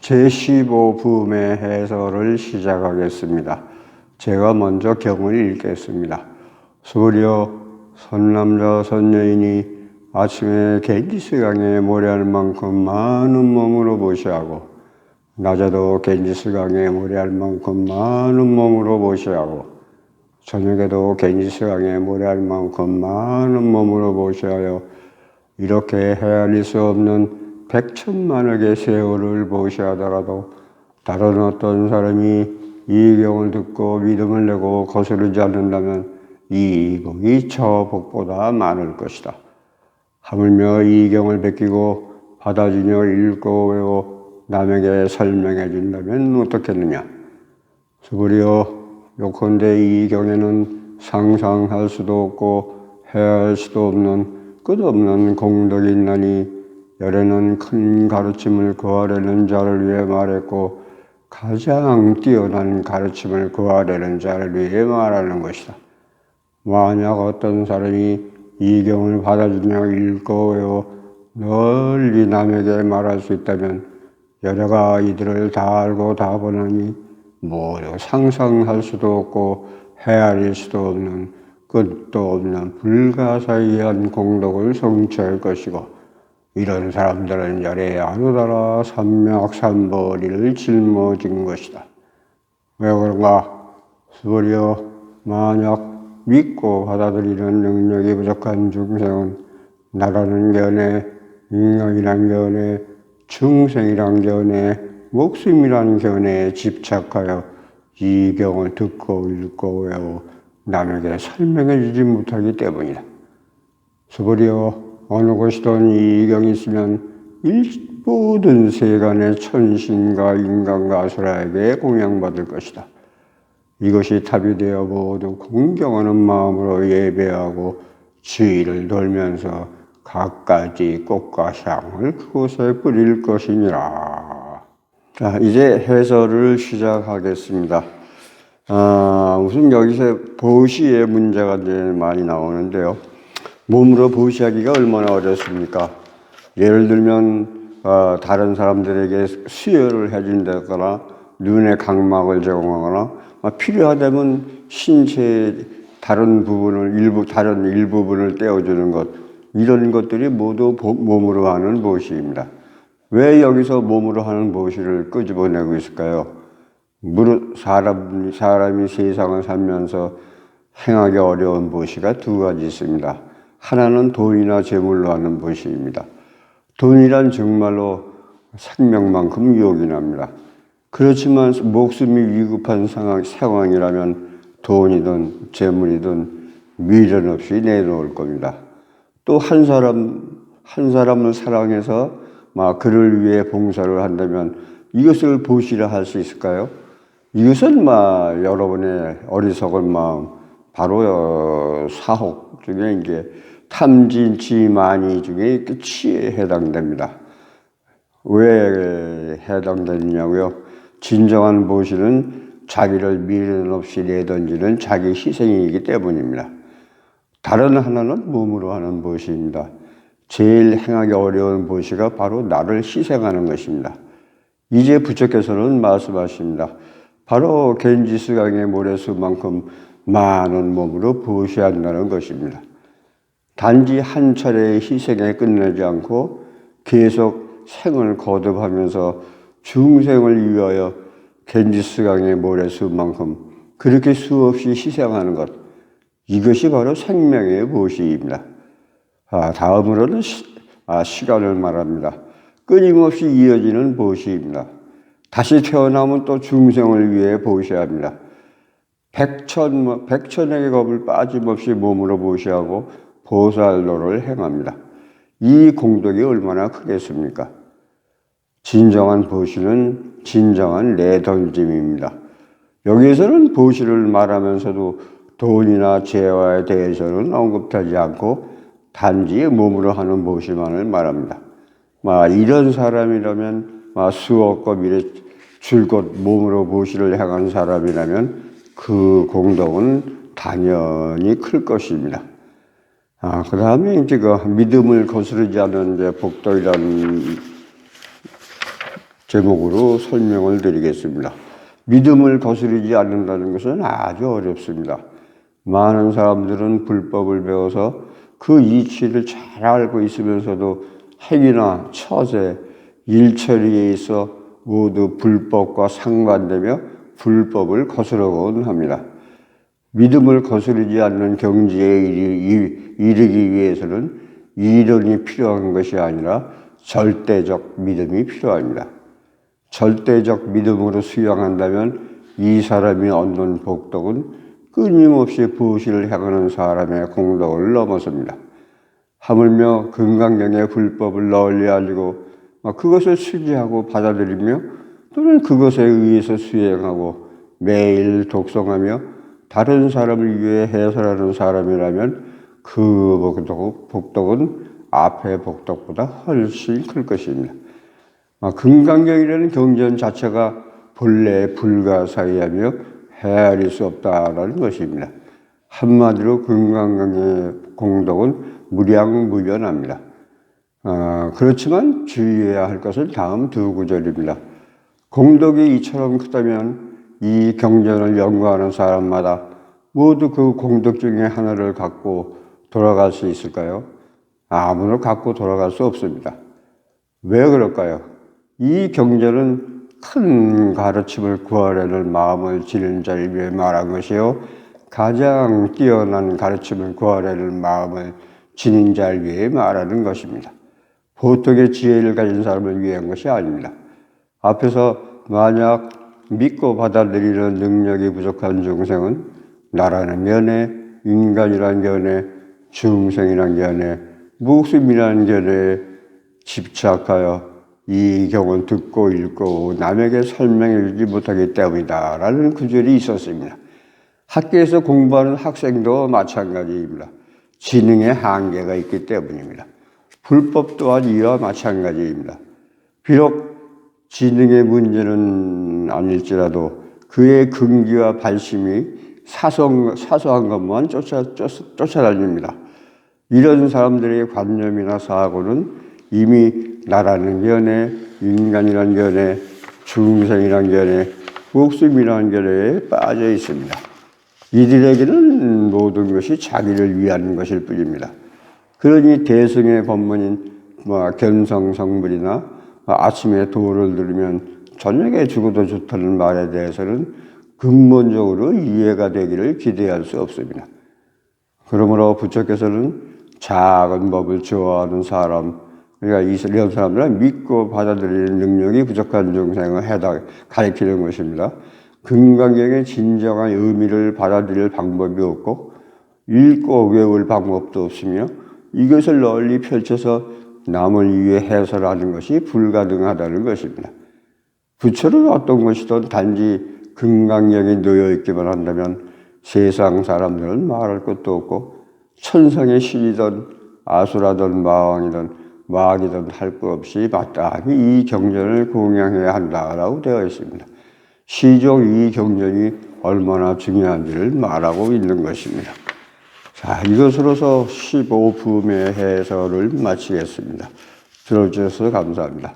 제15부의 해설을 시작하겠습니다. 제가 먼저 경을 읽겠습니다. 소리여 선남자 선여인이 아침에 겐지스강에 모래할 만큼 많은 몸으로 보시하고 낮에도 겐지스강에 모래할 만큼 많은 몸으로 보시하고 저녁에도 겐지스강에 모래할 만큼 많은 몸으로 보시하여 이렇게 헤아릴 수 없는 백천만억의 세월을 보시하더라도 다른 어떤 사람이 이 경을 듣고 믿음을 내고 거스르지 않는다면 이 이복이 저 복보다 많을 것이다. 하물며 이 경을 베끼고 받아주며 읽고 외워 남에게 설명해 준다면 어떻겠느냐? 수부리여 요컨대 이 경에는 상상할 수도 없고 해할 수도 없는 끝없는 공덕이 있나니 열에는 큰 가르침을 구하려는 자를 위해 말했고 가장 뛰어난 가르침을 구하려는 자를 위해 말하는 것이다. 만약 어떤 사람이 이 경을 받아주며 읽고 외워 널리 남에게 말할 수 있다면 여자가 이들을 다 알고 다 보느니 모두 상상할 수도 없고 헤아릴 수도 없는 끝도 없는 불가사의한 공덕을 성취할 것이고 이런 사람들은 열에 아누다라 삼맥삼벌이를 짊어진 것이다. 왜 그런가? 수리여 만약 믿고 받아들이는 능력이 부족한 중생은 나라는 견해, 인간이란 견해, 중생이란 견해, 목숨이란 견해에 집착하여 이 경을 듣고 읽고 외워 남에게 설명해 주지 못하기 때문이다. 수버리여 어느 곳이든 이 경이 있으면 일, 모든 세간의 천신과 인간과 아수라에게 공양받을 것이다. 이것이 탑이 되어 모두 공경하는 마음으로 예배하고 주의를 돌면서 갖가지 꽃과 향을 그곳에 뿌릴 것이니라. 자, 이제 해설을 시작하겠습니다. 아, 우선 여기서 보시의 문제가 많이 나오는데요. 몸으로 보시하기가 얼마나 어렵습니까? 예를 들면 어, 다른 사람들에게 수혈을 해준다거나 눈의 각막을 제공하거나 어, 필요하다면 신체 다른 부분을 일부 다른 일부분을 떼어주는 것 이런 것들이 모두 보, 몸으로 하는 보시입니다. 왜 여기서 몸으로 하는 보시를 끄집어내고 있을까요? 무릇 사람 사람이 세상을 살면서 행하기 어려운 보시가 두 가지 있습니다. 하나는 돈이나 재물로 하는 보시입니다. 돈이란 정말로 생명만큼 유혹이 납니다. 그렇지만 목숨이 위급한 상황, 상황이라면 돈이든 재물이든 미련 없이 내놓을 겁니다. 또 한 사람, 한 사람을 사랑해서 막 그를 위해 봉사를 한다면 이것을 보시라 할 수 있을까요? 이것은 막 여러분의 어리석은 마음, 바로 어, 사혹 중에 이제 탐진치만이 중에 끝이 해당됩니다. 왜 해당되느냐고요? 진정한 보시는 자기를 미련 없이 내던지는 자기 희생이기 때문입니다. 다른 하나는 몸으로 하는 보시입니다. 제일 행하기 어려운 보시가 바로 나를 희생하는 것입니다. 이제 부처께서는 말씀하십니다. 바로 겐지스강의 모래수만큼 많은 몸으로 보시한다는 것입니다. 단지 한 차례의 희생에 끝내지 않고 계속 생을 거듭하면서 중생을 위하여 겐지스강의 모래수만큼 그렇게 수없이 희생하는 것 이것이 바로 생명의 보시입니다. 아, 다음으로는 시, 아, 시간을 말합니다. 끊임없이 이어지는 보시입니다. 다시 태어나면 또 중생을 위해 보시합니다. 백천, 백천의 겁을 빠짐없이 몸으로 보시하고 보살로를 행합니다. 이 공덕이 얼마나 크겠습니까? 진정한 보시는 진정한 내 던짐입니다. 여기에서는 보시를 말하면서도 돈이나 재화에 대해서는 언급하지 않고 단지 몸으로 하는 보시만을 말합니다. 막 이런 사람이라면 막 수억과 미래 줄곧 몸으로 보시를 향한 사람이라면 그 공덕은 당연히 클 것입니다. 아, 그 다음에 이제 그 믿음을 거스르지 않는 이제 복덕이라는 제목으로 설명을 드리겠습니다. 믿음을 거스르지 않는다는 것은 아주 어렵습니다. 많은 사람들은 불법을 배워서 그 이치를 잘 알고 있으면서도 행위나 처세, 일처리에 있어 모두 불법과 상반되며 불법을 거스르곤 합니다. 믿음을 거스르지 않는 경지에 이르- 이르기 위해서는 이론이 필요한 것이 아니라 절대적 믿음이 필요합니다. 절대적 믿음으로 수양한다면 이 사람이 얻는 복덕은 끊임없이 부실을 향하는 사람의 공덕을 넘어섭니다. 하물며 금강경의 불법을 널리 알리고 그것을 수지하고 받아들이며 또는 그것에 의해서 수행하고 매일 독성하며 다른 사람을 위해 해설하는 사람이라면 그 복덕- 복덕은 앞의 복덕보다 훨씬 클 것입니다. 아, 금강경이라는 경전 자체가 본래 불가사의하며 헤아릴 수 없다라는 것입니다. 한마디로 금강경의 공덕은 무량무변합니다. 아, 그렇지만 주의해야 할 것은 다음 두 구절입니다. 공덕이 이처럼 크다면 이 경전을 연구하는 사람마다 모두 그 공덕 중에 하나를 갖고 돌아갈 수 있을까요? 아무나 갖고 돌아갈 수 없습니다. 왜 그럴까요? 이 경전은 큰 가르침을 구하려는 마음을 지닌 자를 위해 말한 것이요. 가장 뛰어난 가르침을 구하려는 마음을 지닌 자를 위해 말하는 것입니다. 보통의 지혜를 가진 사람을 위한 것이 아닙니다. 앞에서 만약 믿고 받아들이는 능력이 부족한 중생은 나라는 견해, 인간이란 견해, 중생이란 견해, 목숨이란 견해에 집착하여 이 경을 듣고 읽고 남에게 설명해 주지 못하기 때문이다. 라는 구절이 있었습니다. 학교에서 공부하는 학생도 마찬가지입니다. 지능의 한계가 있기 때문입니다. 불법 또한 이와 마찬가지입니다. 비록 지능의 문제는 아닐지라도 그의 근기와 발심이 사소, 사소한 것만 쫓아, 쫓, 쫓아다닙니다. 이런 사람들의 관념이나 사고는 이미 나라는 견해, 인간이란 견해, 중생이란 견해, 목숨이란 견해에 빠져 있습니다. 이들에게는 모든 것이 자기를 위한 것일 뿐입니다. 그러니 대승의 법문인 뭐 견성성불이나 아침에 도를 들으면 저녁에 죽어도 좋다는 말에 대해서는 근본적으로 이해가 되기를 기대할 수 없습니다. 그러므로 부처께서는 작은 법을 좋아하는 사람, 그러니까 이런 사람들은 믿고 받아들이는 능력이 부족한 중생을 해당, 가리키는 것입니다. 금강경의 진정한 의미를 받아들일 방법이 없고, 읽고 외울 방법도 없으며, 이것을 널리 펼쳐서 남을 위해 해설하는 것이 불가능하다는 것입니다. 부처는 어떤 것이든 단지 금강경에 놓여 있기만 한다면 세상 사람들은 말할 것도 없고 천상의 신이든 아수라든 마왕이든 마귀든 할 것 없이 마땅히 이 경전을 공양해야 한다라고 되어 있습니다. 시종 이 경전이 얼마나 중요한지를 말하고 있는 것입니다. 자, 이것으로서 15품의 해설을 마치겠습니다. 들어주셔서 감사합니다.